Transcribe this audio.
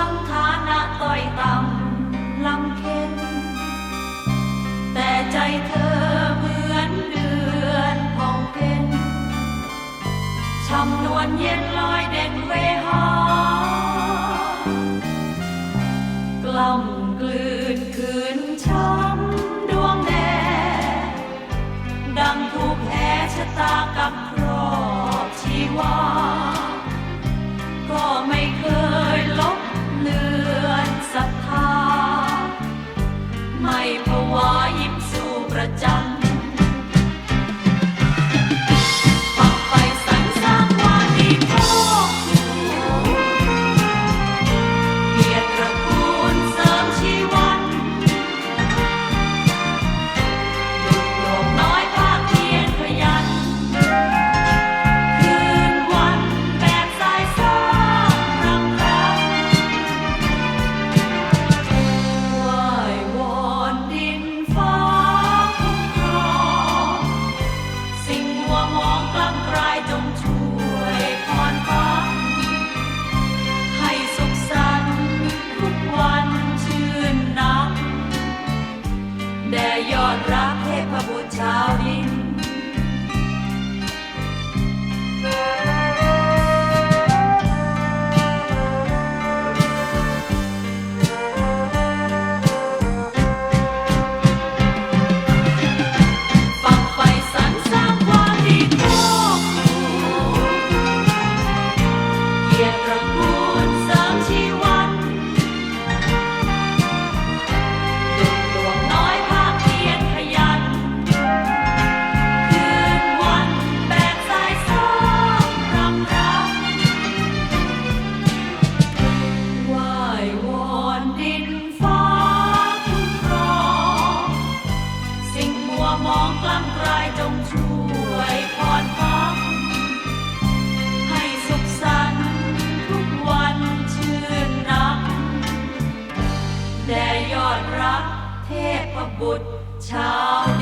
ลังฐานะต้อยต่ำลำเค็นแต่ใจเธอเหมือนเดือนพองเพ็นช่ำนวลเย็นลอยเด่นเวหากล่อมกลืนคืนช้ำดวงแดดดังถูกแผลชะตากับครอบชีวา ผวายิ้มสู้ประจำ แด่ยอดรักเทพบุตรชาวดิน พบุตรชาว